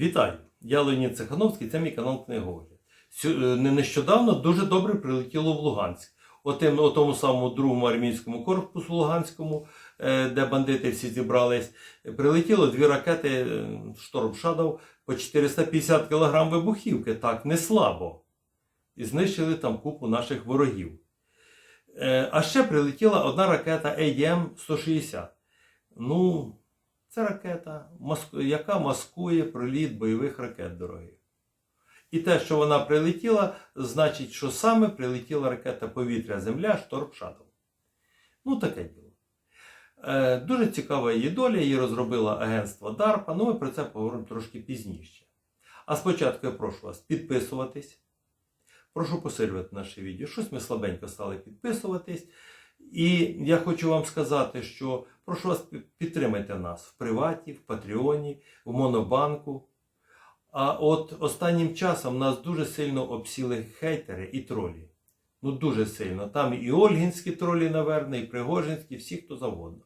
Вітаю! Я Леонід Цехановський, це мій канал. Сю- е, не- Нещодавно дуже добре прилетіло в Луганськ. Отим, о тому самому другому армійському корпусу Луганському, е, де бандити всі зібрались, прилетіло дві ракети е, Шторм Шадов по 450 кг вибухівки. Так, не слабо. І знищили там купу наших ворогів. А ще прилетіла одна ракета ADM-160. Ну, це ракета, яка маскує приліт бойових ракет дорогих. І те, що вона прилетіла, значить, що саме прилетіла ракета повітря-Земля Шторм Шаттл. Ну, таке діло. Е, дуже цікава її доля, її розробило агентство DARPA, ну ми про це поговоримо трошки пізніше. А спочатку я прошу вас підписуватись. Прошу посилювати наше відео. Щось ми слабенько стали підписуватись. І я хочу вам сказати, що прошу вас підтримайте нас в приваті, в Патреоні, в Монобанку. А от останнім часом нас дуже сильно обсіли хейтери і тролі. Ну дуже сильно. Там і Ольгінські тролі, наверное, і Пригожинські, всі, хто завгодно.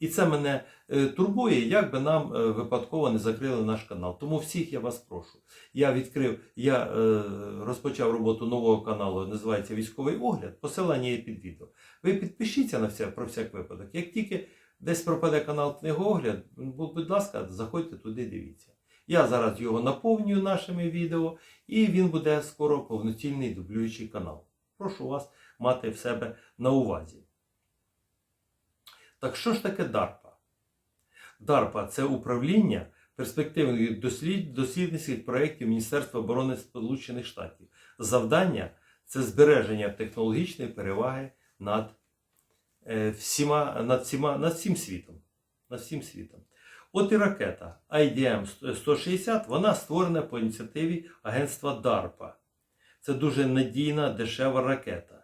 І це мене е, турбує, як би нам е, випадково не закрили наш канал. Тому всіх я вас прошу. Я відкрив, я е, розпочав роботу нового каналу, називається Військовий огляд. Посилання є під відео. Ви підпишіться на все про всяк випадок. Як тільки десь пропаде канал Книгоогляд, бу- будь ласка, заходьте туди, дивіться. Я зараз його наповнюю нашими відео, і він буде скоро повноцінний дублюючий канал. Прошу вас мати в себе на увазі. Так що ж таке DARPA? DARPA – це управління перспективних дослід, дослідницьких проєктів Міністерства оборони Сполучених Штатів. Завдання це збереження технологічної переваги над, е, всіма, над, всіма, над всім світом. Над всім світом. От і ракета IDM-160, вона створена по ініціативі агентства DARPA. Це дуже надійна, дешева ракета.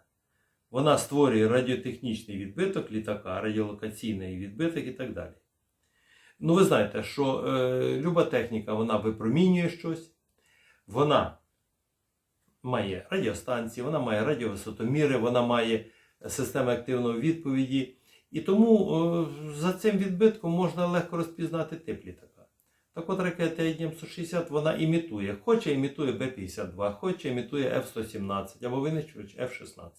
Вона створює радіотехнічний відбиток літака, радіолокаційний відбиток і так далі. Ну, ви знаєте, що е, люба техніка вона випромінює щось, вона має радіостанції, вона має радіовисотоміри, вона має системи активної відповіді. І тому е, за цим відбитком можна легко розпізнати тип літака. Так от ракета IDM-160 вона імітує, хоче імітує Б-52, хоче імітує F-117 або винищувач F-16.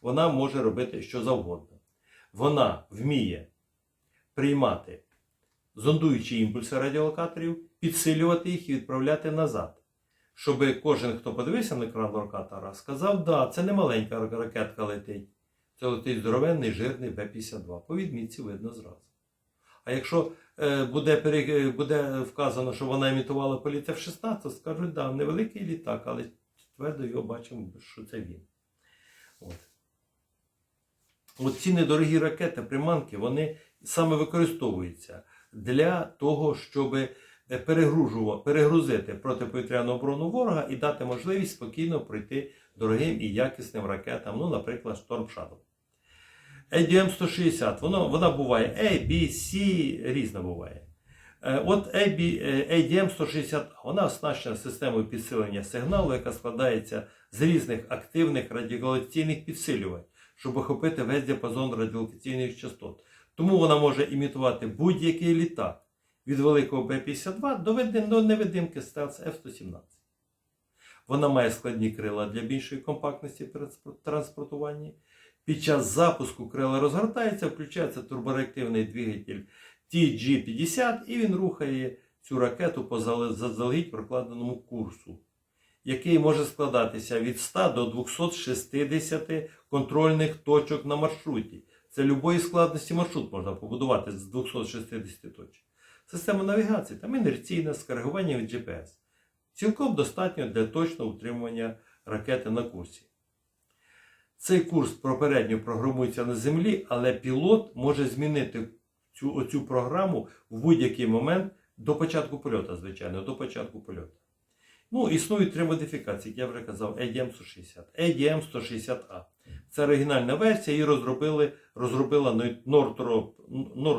Вона може робити що завгодно. Вона вміє приймати зондуючі імпульси радіолокаторів, підсилювати їх і відправляти назад. Щоб кожен, хто подивився на екран локатора, сказав, да, це не маленька ракетка летить. Це летить здоровенний жирний Б-52. По відмітці видно зразу. А якщо е, буде, е, буде вказано, що вона імітувала політ F-16, то скажуть, да, невеликий літак, але твердо його бачимо, що це він. От. От недорогі ракети, приманки, вони саме використовуються для того, щоб перегрузити протиповітряну оборону ворога і дати можливість спокійно пройти дорогим і якісним ракетам, ну, наприклад, Storm Shadow. ADM-160, воно, вона буває A, B, C, різна буває. Е, От е, ADM-160, вона оснащена системою підсилення сигналу, яка складається з різних активних радіолокаційних підсилювань, щоб охопити весь діапазон радіолокаційних частот. Тому вона може імітувати будь-який літак від великого Б-52 до, невидимки стелс F-117. Вона має складні крила для більшої компактності при транспортуванні. Під час запуску крила розгортається, включається турбореактивний двигатель TG-50 і він рухає цю ракету по заздалегідь прокладеному курсу, який може складатися від 100 до 260 контрольних точок на маршруті. Це любої складності маршрут можна побудувати з 260 точок. Система навігації там інерційна з коригуванням від GPS. Цілком достатньо для точного утримування ракети на курсі. Цей курс попередньо програмується на землі, але пілот може змінити цю, оцю програму в будь-який момент до початку польоту, звичайно, до початку польоту. Ну, існують три модифікації, як я вже казав, ADM-160, ADM-160A. Це оригінальна версія, її розробили, розробила Northrop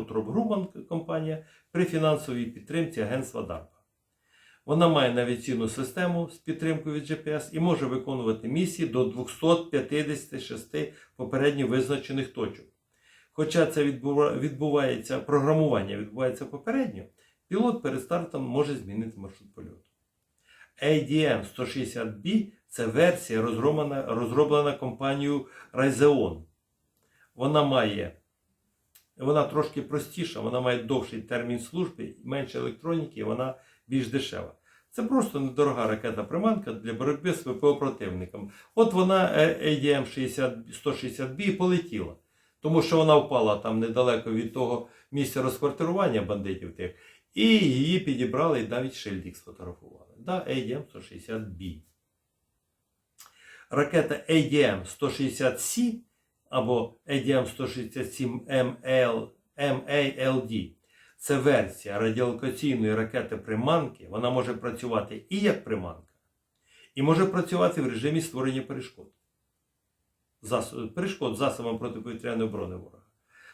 Grumman компанія при фінансовій підтримці агентства DARPA. Вона має навігаційну систему з підтримкою від GPS і може виконувати місії до 256 попередньо визначених точок. Хоча це відбувається, програмування відбувається попередньо, Пілот перед стартом може змінити маршрут польоту. ADM 160B це версія, розроблена, розроблена компанією Raytheon. Вона має, вона трошки простіша, вона має довший термін служби, менше електроніки, вона більш дешева. Це просто недорога ракета-приманка для боротьби з ВПО противником. От вона ADM 60, 160B і полетіла. Тому що вона впала там недалеко від того місця розквартирування бандитів тих. І її підібрали і навіть шильдик сфотографували. Да, ADM 160B. Ракета ADM 160C або ADM 167 ML, MALD це версія радіолокаційної ракети приманки. Вона може працювати і як приманка, і може працювати в режимі створення перешкод. Засоб, перешкод засобом протиповітряної оборони ворога.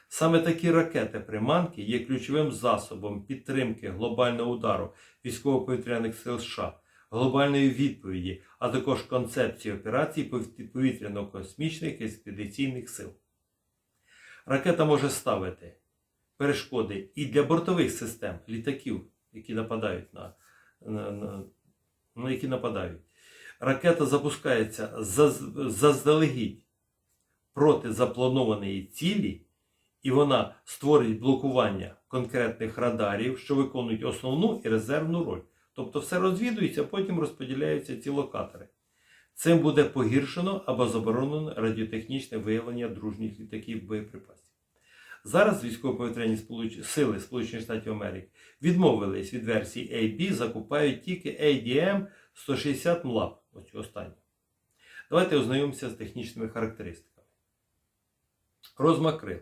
Саме такі ракети-приманки є ключовим засобом підтримки глобального удару військово-повітряних сил США, глобальної відповіді, а також концепції операцій повітряно-космічних експедиційних сил. Ракета може ставити перешкоди і для бортових систем літаків, які нападають на, на, на, на які нападають. Ракета запускається заздалегідь проти запланованої цілі, і вона створить блокування конкретних радарів, що виконують основну і резервну роль. Тобто все розвідується, потім розподіляються ці локатори. Цим буде погіршено або заборонено радіотехнічне виявлення дружніх літаків боєприпасів. Зараз військово-повітряні сили Сполучених Штатів Америки відмовились від версії AB, закупають тільки ADM 160 МЛАП, оцю останню. Давайте ознайомимося з технічними характеристиками. Розмах крил.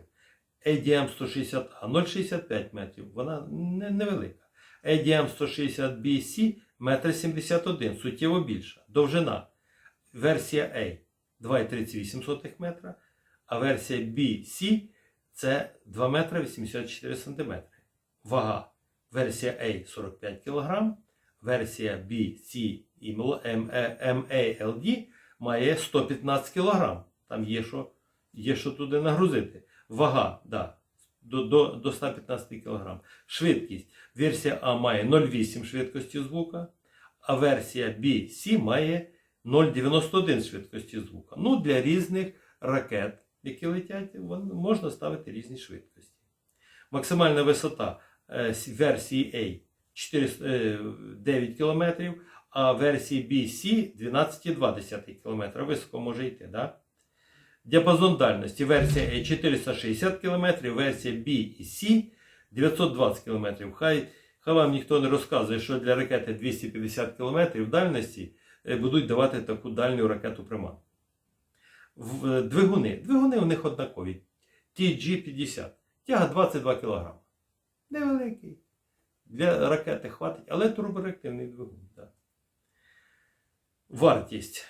ADM 160 а 0,65 метрів, вона не- невелика. ADM 160 BC 1,71 м, суттєво більша. Довжина. Версія A 2,38 метра, а версія BC це 2 метри 84 см. Вага. Версія A 45 кг, версія BC і MALD має 115 кг. Там є що, є що туди нагрузити. Вага, да, до, до, до 115 кг. Швидкість. Версія А має 0,8 швидкості звука, а версія BC має 0,91 швидкості звука. Ну, для різних ракет, які летять, можна ставити різні швидкості. Максимальна висота е, версії A 4, е, 9 км, а версії BC 12,2 км. Високо може йти, да? Діапазон дальності версія A 460 км, версія B і C 920 км. Хай, хай вам ніхто не розказує, що для ракети 250 км дальності е, будуть давати таку дальню ракету приманку. Е, Двигуни. Двигуни у них однакові. TG-50. Тяга 22 кг. Невеликий. Для ракети хватить, але турбореактивний двигун. Так. Вартість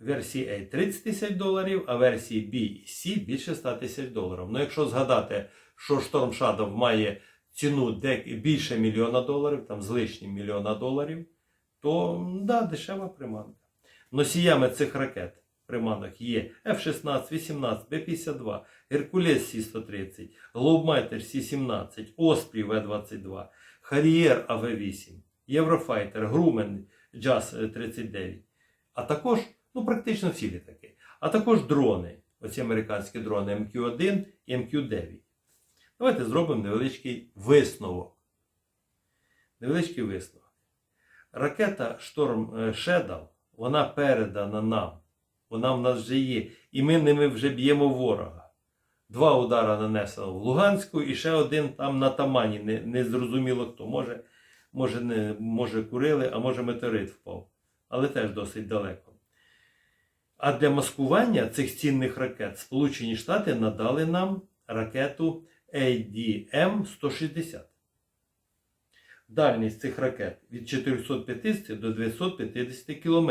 версії A 30 тисяч доларів, а версії B і C більше 100 тисяч доларів. Ну, якщо згадати, що Storm Shadow має ціну більше мільйона доларів, там з лишнім мільйона доларів, то да, дешева приманка. Носіями цих ракет приманок є F-16, 18, B-52, Hercules С-130, Globemaster С-17, Osprey В-22, Harrier АВ-8, Eurofighter, Grumman JAS-39, а також, ну практично всі літаки, а також дрони, оці американські дрони МQ-1 і МQ-9. Давайте зробимо невеличкий висновок. Невеличкий висновок. Ракета е, Shadow, вона передана нам. Вона в нас вже є. І ми ними вже б'ємо ворога. Два удара нанесено в Луганську і ще один там на Тамані. Не, не зрозуміло хто. Може, може, не, може курили, а може метеорит впав. Але теж досить далеко. А для маскування цих цінних ракет Сполучені Штати надали нам ракету ADM-160. Дальність цих ракет від 450 до 250 км.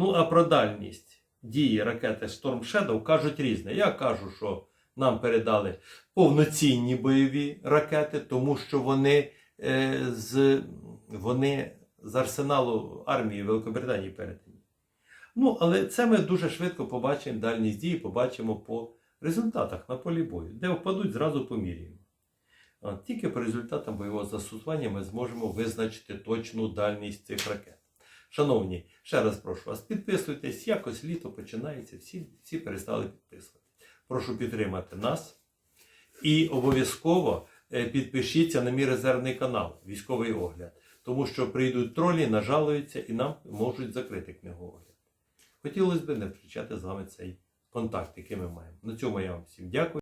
Ну, а про дальність дії ракети Storm Shadow кажуть різне. Я кажу, що нам передали повноцінні бойові ракети, тому що вони, е, з, вони з арсеналу армії Великобританії передані. Ну, але це ми дуже швидко побачимо дальність дії, побачимо по результатах на полі бою. Де впадуть, зразу поміряємо. Тільки по результатам бойового застосування ми зможемо визначити точну дальність цих ракет. Шановні, ще раз прошу вас, підписуйтесь, якось літо починається, всі, всі перестали підписувати. Прошу підтримати нас і обов'язково е, підпишіться на мій резервний канал Військовий огляд, тому що прийдуть тролі, нажалуються і нам можуть закрити книгоогляд. Хотілося б не втрачати з вами цей контакт, який ми маємо. На цьому я вам всім дякую.